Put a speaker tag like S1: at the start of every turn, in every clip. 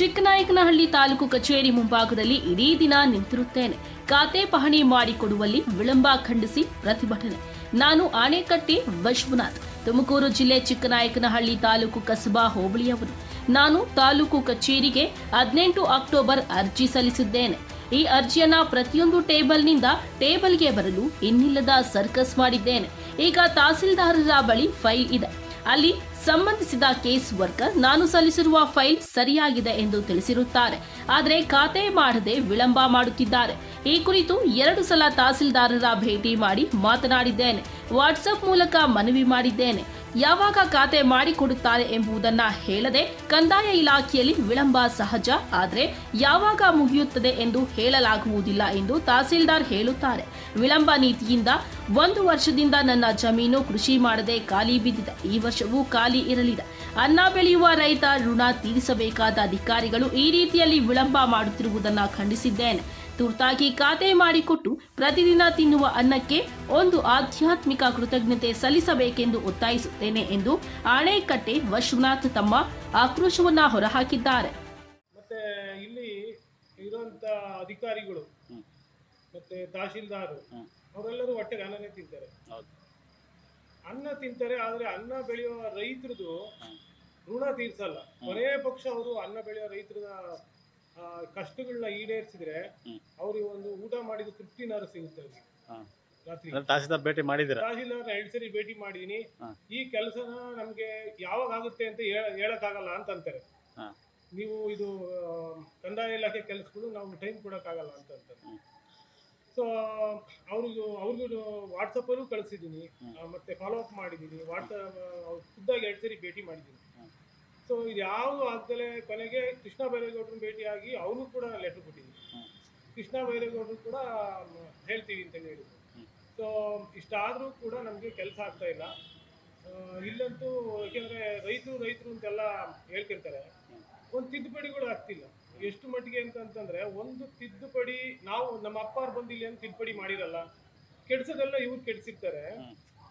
S1: ಚಿಕ್ಕನಾಯಕನಹಳ್ಳಿ ತಾಲೂಕು ಕಚೇರಿ ಮುಂಭಾಗದಲ್ಲಿ ಇಡೀ ದಿನ ನಿಂತಿರುತ್ತೇನೆ. ಖಾತೆ ಪಹಣಿ ಮಾಡಿಕೊಡುವಲ್ಲಿ ವಿಳಂಬ ಖಂಡಿಸಿ ಪ್ರತಿಭಟನೆ. ನಾನು ಆಣೆಕಟ್ಟಿ ವಿಶ್ವನಾಥ್. ತುಮಕೂರು ಜಿಲ್ಲೆ ಚಿಕ್ಕನಾಯಕನಹಳ್ಳಿ ತಾಲೂಕು ಕಸಬಾ ಹೋಬಳಿಯವರು. ನಾನು ತಾಲೂಕು ಕಚೇರಿಗೆ ಹದಿನೆಂಟು ಅಕ್ಟೋಬರ್ ಅರ್ಜಿ ಸಲ್ಲಿಸಿದ್ದೇನೆ. ಈ ಅರ್ಜಿಯನ್ನ ಪ್ರತಿಯೊಂದು ಟೇಬಲ್ನಿಂದ ಟೇಬಲ್ಗೆ ಬರಲು ಇನ್ನಿಲ್ಲದ ಸರ್ಕಸ್ ಮಾಡಿದ್ದೇನೆ. ಈಗ ತಹಸೀಲ್ದಾರರ ಬಳಿ ಫೈಲ್ ಇದೆ. ಅಲ್ಲಿ ಸಂಬಂಧಿಸಿದ ಕೇಸ್ ವರ್ಕರ್ ನಾನು ಸಲ್ಲಿಸಿರುವ ಫೈಲ್ ಸರಿಯಾಗಿದೆ ಎಂದು ತಿಳಿಸಿರುತ್ತಾರೆ. ಆದರೆ ಖಾತೆ ಮಾಡದೆ ವಿಳಂಬ ಮಾಡುತ್ತಿದ್ದಾರೆ. ಈ ಕುರಿತು ಎರಡು ಸಲ ತಹಸೀಲ್ದಾರರ ಭೇಟಿ ಮಾಡಿ ಮಾತನಾಡಿದ್ದೇನೆ. ವಾಟ್ಸಪ್ ಮೂಲಕ ಮನವಿ ಮಾಡಿದ್ದೇನೆ. ಯಾವಾಗ ಖಾತೆ ಮಾಡಿಕೊಡುತ್ತಾರೆ ಎಂಬುದನ್ನ ಹೇಳದೆ ಕಂದಾಯ ಇಲಾಖೆಯಲ್ಲಿ ವಿಳಂಬ ಸಹಜ, ಆದರೆ ಯಾವಾಗ ಮುಗಿಯುತ್ತದೆ ಎಂದು ಹೇಳಲಾಗುವುದಿಲ್ಲ ಎಂದು ತಹಸೀಲ್ದಾರ್ ಹೇಳುತ್ತಾರೆ. ವಿಳಂಬ ನೀತಿಯಿಂದ ಒಂದು ವರ್ಷದಿಂದ ನನ್ನ ಜಮೀನು ಕೃಷಿ ಮಾಡದೆ ಖಾಲಿ ಬಿದ್ದಿದೆ. ಈ ವರ್ಷವೂ ಖಾಲಿ ಇರಲಿದೆ. ಅನ್ನ ಬೆಳೆಯುವ ರೈತ ಋಣ ತೀರಿಸಬೇಕಾದ ಅಧಿಕಾರಿಗಳು ಈ ರೀತಿಯಲ್ಲಿ ವಿಳಂಬ ಮಾಡುತ್ತಿರುವುದನ್ನು ಖಂಡಿಸಿದ್ದೇನೆ. ತುರ್ತಾಗಿ ಖಾತೆ ಮಾಡಿಕೊಟ್ಟು ಪ್ರತಿದಿನ ತಿನ್ನುವ ಅನ್ನಕ್ಕೆ ಒಂದು ಆಧ್ಯಾತ್ಮಿಕ ಕೃತಜ್ಞತೆ ಸಲ್ಲಿಸಬೇಕೆಂದು ಒತ್ತಾಯಿಸುತ್ತೇನೆ ಎಂದು ಆಣೆಕಟ್ಟೆ ವಶ್ವನಾಥ್ ತಮ್ಮ ಆಕ್ರೋಶವನ್ನ ಹೊರಹಾಕಿದ್ದಾರೆ.
S2: ಮತ್ತೆ ಇಲ್ಲಿ ಇರುವಂತ ಅಧಿಕಾರಿಗಳು. ಮತ್ತೆ ತಹಶೀಲ್ದಾರ್. ಅವರೆಲ್ಲರೂ ಹೊಟ್ಟೆಗೆ ಅನ್ನನೇ ತಿಂತಾರೆ.
S3: ಹೌದು.
S2: ಅನ್ನ ತಿಂತಾರೆ ಆದ್ರೆ ಅನ್ನ ಬೆಳೆಯುವ ರೈತರದು ಋಣ ತೀರ್ಸಲ್ಲ. ಕೊನೆಯ ಪಕ್ಷ ಅವರು ಅನ್ನ ಬೆಳೆಯುವ ರೈತರ ಕಷ್ಟಗಳನ್ನ ಈಡೇರಿಸಿದ್ರೆ. ಅವ್ರಿಗೆ ಒಂದು ಊಟ ಮಾಡಿದ ತೃಪ್ತಿನಾರು ಸಿಗುತ್ತೆ ಅವ್ರಿಗೆ. ರಾತ್ರಿ.
S3: ತಹಸೀಲ್ದಾರ್ ಭೇಟಿ ಮಾಡಿದ್ದೀರಾ?
S2: ತಹಸೀಲ್ದಾರ್ ಎರಡು ಸರಿ ಭೇಟಿ ಮಾಡಿದೀನಿ. ಈ ಕೆಲಸನ ನಮ್ಗೆ ಯಾವಾಗ ಆಗುತ್ತೆ ಅಂತ ಹೇಳ- ಹೇಳಕ್ಕಾಗಲ್ಲ ಅಂತ ಅಂತಾರೆ. ನೀವು ಇದು ಕಂದಾಯ ಇಲಾಖೆ ಕೆಲಸಗಳು ನಾವು ಟೈಮ್ ಕೊಡೋಕ್ಕಾಗಲ್ಲ ಅಂತ ಅಂತಾರೆ. ಸೊ ಅವ್ರಿಗೂ ಅವ್ರಿಗೂ ವಾಟ್ಸಪ್ಪಲ್ಲೂ ಕಳಿಸಿದ್ದೀನಿ ಮತ್ತೆ ಫಾಲೋ ಅಪ್ ಮಾಡಿದ್ದೀನಿ ವಾಟ್ಸಪ್ ಖುದ್ದಾಗಿ ಎರಡು ಸರಿ ಭೇಟಿ ಮಾಡಿದ್ದೀನಿ. ಸೊ ಇದು ಯಾವುದು ಆಗ್ದಲೇ ಕೊನೆಗೆ ಕೃಷ್ಣ ಬೈರೇಗೌಡರನ್ನ ಭೇಟಿಯಾಗಿ ಅವರು ಕೂಡ ಲೆಟರ್ ಕೊಟ್ಟಿದ್ದೀನಿ ಕೃಷ್ಣ ಬೈರೇಗೌಡರು ಕೂಡ ಹೇಳ್ತೀವಿ ಅಂತ ಹೇಳಿದ್ರು. ಸೊ ಇಷ್ಟಾದರೂ ಕೂಡ ನಮಗೆ ಕೆಲಸ ಆಗ್ತಾ ಇಲ್ಲ ಇಲ್ಲಂತೂ ಯಾಕೆಂದ್ರೆ ರೈತರು ರೈತರು ಅಂತೆಲ್ಲ ಹೇಳ್ತಿರ್ತಾರೆ. ಒಂದು ತಿದ್ದುಪಡಿಗಳು ಆಗ್ತಿಲ್ಲ ಎಷ್ಟು ಮಟ್ಟಿಗೆ ಅಂತಂದ್ರೆ ಒಂದು ತಿದ್ದುಪಡಿ ನಾವು ನಮ್ಮ ಅಪ್ಪಾರು ಬಂದು ಇಲ್ಲಿ ಅಂತ ತಿದ್ದುಪಡಿ ಮಾಡಿರಲ್ಲ ಕೆಡ್ಸೋದೆಲ್ಲ ಇವ್ರು ಕೆಡ್ಸಿರ್ತಾರೆ.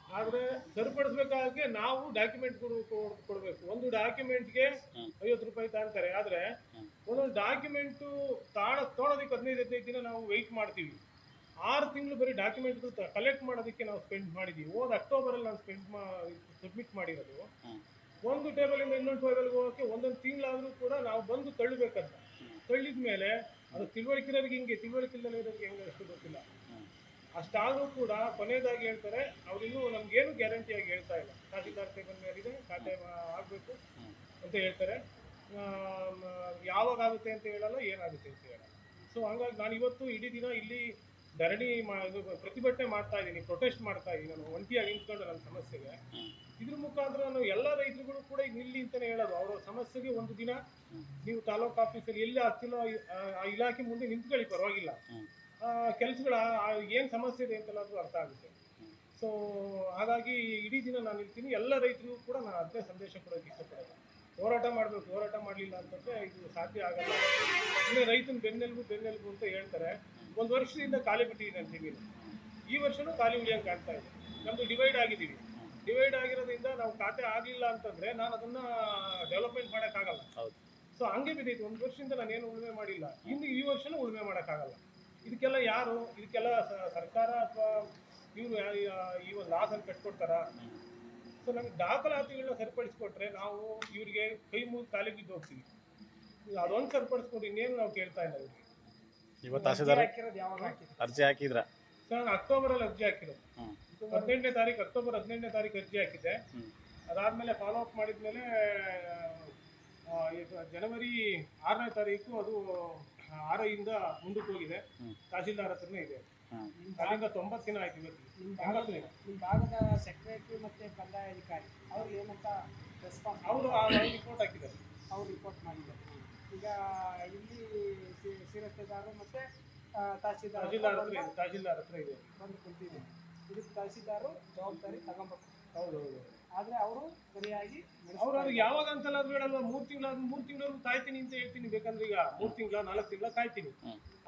S2: ಆದ್ರೆ ಸರಿಪಡಿಸ್ಬೇಕಾದ್ರೆ ನಾವು ಡಾಕ್ಯುಮೆಂಟ್ ಕೊಡಬೇಕು ಒಂದು ಡಾಕ್ಯುಮೆಂಟ್ಗೆ. ಐವತ್ತು ರೂಪಾಯಿ ತಾಂತಾರೆ ಆದ್ರೆ. ಒಂದೊಂದು ಡಾಕ್ಯುಮೆಂಟು ತಾಳ ತೊಗೊಳೋದಕ್ಕೆ ಹದಿನೈದು ಹದಿನೈದು ದಿನ ನಾವು ವೆಯ್ಟ್ ಮಾಡ್ತೀವಿ ಆರು ತಿಂಗಳು ಬರೀ ಡಾಕ್ಯುಮೆಂಟ್ ಕಲೆಕ್ಟ್ ಮಾಡೋದಕ್ಕೆ ನಾವು ಸ್ಪೆಂಡ್ ಮಾಡಿದ್ದೀವಿ ಹೋದ ಅಕ್ಟೋಬರಲ್ಲಿ ನಾವು ಸ್ಪೆಂಡ್ ಮಾ ಸಬ್ಮಿಟ್ ಮಾಡಿರೋದು. ಒಂದು ಟೇಬಲಿಂದ ಇನ್ನೊಂದು ಟೇಬಲ್ಗೆ ಹೋಗೋಕೆ ಒಂದೊಂದು ತಿಂಗಳಾದರೂ ಕೂಡ ನಾವು ಬಂದು ತಳ್ಳಬೇಕಂತ
S3: ತಳ್ಳಿದ್ಮೇಲೆ
S2: ತಳ್ಳಿದ ಮೇಲೆ ಅದು ತಿಳುವಳಿಕೆ ಇರೋರಿಗೆ ಹಿಂಗೆ ತಿಳುವಳಿಕೆ ಇಲ್ಲದೆ ಇರೋರಿಗೆ ಹೆಂಗೆ ಅಷ್ಟು ಗೊತ್ತಿಲ್ಲ. ಅಷ್ಟಾದರೂ ಕೂಡ ಕೊನೆಯದಾಗಿ ಹೇಳ್ತಾರೆ, ಅವ್ರಿನ್ನೂ ನಮ್ಗೇನು ಗ್ಯಾರಂಟಿಯಾಗಿ ಹೇಳ್ತಾ ಇಲ್ಲ ತಹಸೀಲ್ದಾರ್ ಟೇಬಲ್ ಮೇಲಿದೆ, ಖಾತೆ ಆಗಬೇಕು ಅಂತ ಹೇಳ್ತಾರೆ ಯಾವಾಗ ಆಗುತ್ತೆ ಅಂತ ಹೇಳಲ್ಲ, ಏನಾಗುತ್ತೆ ಅಂತ ಹೇಳಲ್ಲ ಸೊ ಹಂಗಾಗಿ ನಾನು ಇವತ್ತು ಇಡೀ ದಿನ ಇಲ್ಲಿ ಧರಣಿ ಪ್ರತಿಭಟನೆ ಮಾಡ್ತಾ ಇದ್ದೀನಿ ಪ್ರೊಟೆಸ್ಟ್ ಮಾಡ್ತಾ ಇದ್ದೀನಿ, ನಾನು ಒಂಟಿಯಾಗಿ ನಿಂತ್ಕೊಂಡು ನನ್ನ ಸಮಸ್ಯೆಗೆ. ಇದ್ರ ಮುಖಾಂತರ ನಾವು ಎಲ್ಲ ರೈತರುಗಳು ಕೂಡ ಈಗ ನಿಲ್ಲಿ ಅಂತಲೇ ಹೇಳೋದು ಅವರ ಸಮಸ್ಯೆಗೆ ಒಂದು ದಿನ. ನೀವು ತಾಲೂಕು ಆಫೀಸಲ್ಲಿ ಎಲ್ಲಿ ಆಗ್ತಿಲ್ಲ ಆ ಇಲಾಖೆ ಮುಂದೆ ನಿಂತ್ಕೊಳ್ಳಿ, ಪರವಾಗಿಲ್ಲ. ಕೆಲಸಗಳ ಏನು ಸಮಸ್ಯೆ ಇದೆ ಅಂತೆಲ್ಲಾದ್ರೂ ಅರ್ಥ ಆಗುತ್ತೆ. ಸೊ ಹಾಗಾಗಿ ಇಡೀ ದಿನ ನಾನು ಇರ್ತೀನಿ. ಎಲ್ಲ ರೈತರಿಗೂ ಕೂಡ ನಾನು ಅದನ್ನೇ ಸಂದೇಶ ಕೊಡೋಕೆ ಇಷ್ಟಪಡೋದು. ಹೋರಾಟ ಮಾಡಬೇಕು ಹೋರಾಟ ಮಾಡಲಿಲ್ಲ ಅಂತಂದರೆ ಇದು ಸಾಧ್ಯ ಆಗಲ್ಲ. ಇನ್ನು ರೈತನ ಬೆನ್ನೆಲುಬು ಬೆನ್ನೆಲುಬು ಅಂತ ಹೇಳ್ತಾರೆ. ಒಂದು ವರ್ಷದಿಂದ ಖಾಲಿ ಬಿಟ್ಟಿದ್ದೀನಿ ಅಂತ ಜಮೀನು ಈ ವರ್ಷನೂ ಖಾಲಿ ಉಳಿಯಂಗೆ ಕಾಣ್ತಾ ಇದೆ. ನಮ್ಮದು ಡಿವೈಡ್ ಆಗಿದ್ದೀವಿ. ಡಿವೈಡ್ ಆಗಿರೋದ್ರಿಂದ ನಾವು ಖಾತೆ ಆಗಲಿಲ್ಲ ಅಂತಂದ್ರೆ ನಾನು ಅದನ್ನ ಡೆವಲಪ್ಮೆಂಟ್ ಮಾಡೋಕ್ಕಾಗಲ್ಲ.
S3: ಹೌದು.
S2: ಸೊ ಹಂಗೆ ಬಿದ್ದೈತೆ. ಒಂದು ವರ್ಷದಿಂದ ನಾನು ಏನು ಉಳುಮೆ ಮಾಡಿಲ್ಲ. ಇನ್ನು ಈ ವರ್ಷನೂ ಉಳುಮೆ ಮಾಡೋಕ್ಕಾಗಲ್ಲ. ಇದಕ್ಕೆಲ್ಲ ಯಾರು? ಇದಕ್ಕೆಲ್ಲ ಸರ್ಕಾರ ಅಥವಾ ಇವರು ಈ ಒಂದು ಲಾಸನ್ನು ಕಟ್ಕೊಡ್ತಾರ. ಸೊ ನಮ್ಗೆ ದಾಖಲಾತಿಗಳನ್ನ ಸರಿಪಡಿಸ್ಕೊಟ್ರೆ ನಾವು ಇವರಿಗೆ ಕೈ ಮುಗಿದು ಕಾಲಿಗೆ ಬಿದ್ದು ಹೋಗ್ತೀವಿ. ಅದೊಂದು ಸರಿಪಡಿಸ್ಕೊಂಡು ಇನ್ನೇನು ನಾವು ಕೇಳ್ತಾ ಇಲ್ಲ ಅವ್ರಿಗೆ
S3: ಇವತ್ತು ತಹಸೀಲ್ದಾರ್ ಅರ್ಜಿ ಹಾಕಿದ್ರ?
S2: ಸೊ ನಾನು ಅಕ್ಟೋಬರಲ್ಲಿ ಅರ್ಜಿ ಹಾಕಿರೋದು. ಹದಿನೆಂಟನೇ ತಾರೀಕು ಅಕ್ಟೋಬರ್ ಹದಿನೆಂಟನೇ ತಾರೀಕು ಅರ್ಜಿ ಹಾಕಿದ್ದೆ.
S3: ಅದಾದ್ಮೇಲೆ
S2: ಅದಾದಮೇಲೆ ಫಾಲೋ ಅಪ್ ಮಾಡಿದ್ಮೇಲೆ ಆ, ಜನವರಿ ಆರನೇ ತಾರೀಕು ಅದು ಆರ್ ಇಂದ ಮುಂದಕ್ಕೆ ಹೋಗಿದೆ. ತಹಸೀಲ್ದಾರ್ ಹತ್ರನೇ ಇದೆ. ಅಲ್ಲಿಂದ ತೊಂಬತ್ತು ದಿನ ಆಯ್ತು ಇವತ್ತು.
S4: ಭಾಗದ
S2: ದಿನ.
S4: ನಿಮ್ಮ ಭಾಗದ ಸೆಕ್ರೆಟರಿ ಮತ್ತು ಕಂದಾಯ ಅಧಿಕಾರಿ ಅವ್ರು ಏನಂತ ರೆಸ್ಪಾನ್ಸ್
S2: ಅವರು ರಿಪೋರ್ಟ್ ಹಾಕಿದ್ದಾರೆ.
S4: ಅವ್ರು ರಿಪೋರ್ಟ್ ಮಾಡಿದ್ದಾರೆ. ಈಗ ಇಲ್ಲಿ ಶಿರಸ್ತೇದಾರರು ಮತ್ತು ತಹಸೀಲ್ದಾರ್
S2: ತಹಸೀಲ್ದಾರ್ ಹತ್ರ ಇದೆ. ತಹಸೀಲ್ದಾರ್ ಹತ್ರ ಇದೆ.
S4: ಬಂದು ಕುಂತಿದೆ ಇದಕ್ಕೆ ತಹಸೀಲ್ದಾರು ಜವಾಬ್ದಾರಿ ತಗೊಂಬೇಕು
S2: ಹೌದು ಹೌದು.
S4: ಆದರೆ ಅವರು ಸರಿಯಾಗಿ
S2: ಅವ್ರು ಅವ್ರಿಗೆ ಯಾವಾಗ ಅಂತಲ್ಲ ಅದು ಹೇಳಲ್ವಾ ಮೂರು ತಿಂಗಳ ಮೂರು ತಿಂಗಳು ಕಾಯ್ತೀನಿ ಅಂತ ಹೇಳ್ತೀನಿ. ಬೇಕಂದ್ರೆ ಈಗ ಮೂರು ತಿಂಗಳ ನಾಲ್ಕು ತಿಂಗಳ ಕಾಯ್ತೀನಿ.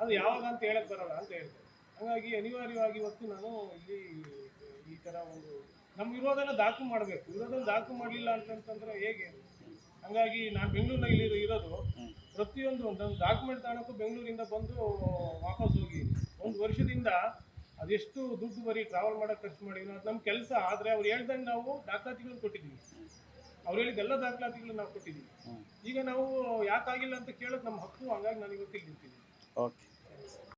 S2: ಅದು ಯಾವಾಗ ಅಂತ ಹೇಳಕ್ ಬರಲ್ಲ ಅಂತ ಹೇಳ್ತಾರೆ. ಹಾಗಾಗಿ ಅನಿವಾರ್ಯವಾಗಿ ಇವತ್ತು ನಾನು ಇಲ್ಲಿ ಈ ತರ ಒಂದು ನಮ್ಮ ಇರೋದನ್ನ ದಾಖಲು ಮಾಡಬೇಕು. ವಿರೋಧನ ದಾಖಲು ಮಾಡಲಿಲ್ಲ ಅಂತಂತಂದ್ರೆ ಹೇಗೆ? ಹಂಗಾಗಿ ನಾನು ಬೆಂಗಳೂರಿನಲ್ಲಿ ಇರೋದು ಪ್ರತಿಯೊಂದು ಒಂದು ಡಾಕ್ಯುಮೆಂಟ್ ತಗೊಳಕ್ಕೂ ಬೆಂಗಳೂರಿಂದ ಬಂದು ವಾಪಸ್ ಹೋಗಿ ಒಂದು ವರ್ಷದಿಂದ ಅದೆಷ್ಟು ದುಡ್ಡು ಬರೀ ಟ್ರಾವೆಲ್ ಮಾಡೋಕೆ ಖರ್ಚು ಮಾಡಿದ್ರು ಅದು ನಮ್ಮ ಕೆಲಸ. ಆದರೆ ಅವ್ರು ಹೇಳ್ದಂಗೆ ನಾವು ದಾಖಲಾತಿಗಳನ್ನ ಕೊಟ್ಟಿದ್ದೀವಿ. ಅವ್ರು ಹೇಳಿದ್ದೆಲ್ಲ ಎಲ್ಲ ದಾಖಲಾತಿಗಳನ್ನ ನಾವು ಕೊಟ್ಟಿದ್ದೀವಿ. ಈಗ ನಾವು ಯಾಕಾಗಿಲ್ಲ ಅಂತ ಕೇಳೋದು ನಮ್ಮ ಹಕ್ಕು ಹಂಗಾಗಿ ನಾನು ಇವತ್ತು ಇಲ್ಲಿ ನಿಂತಿದ್ದೀನಿ
S3: ಓಕೆ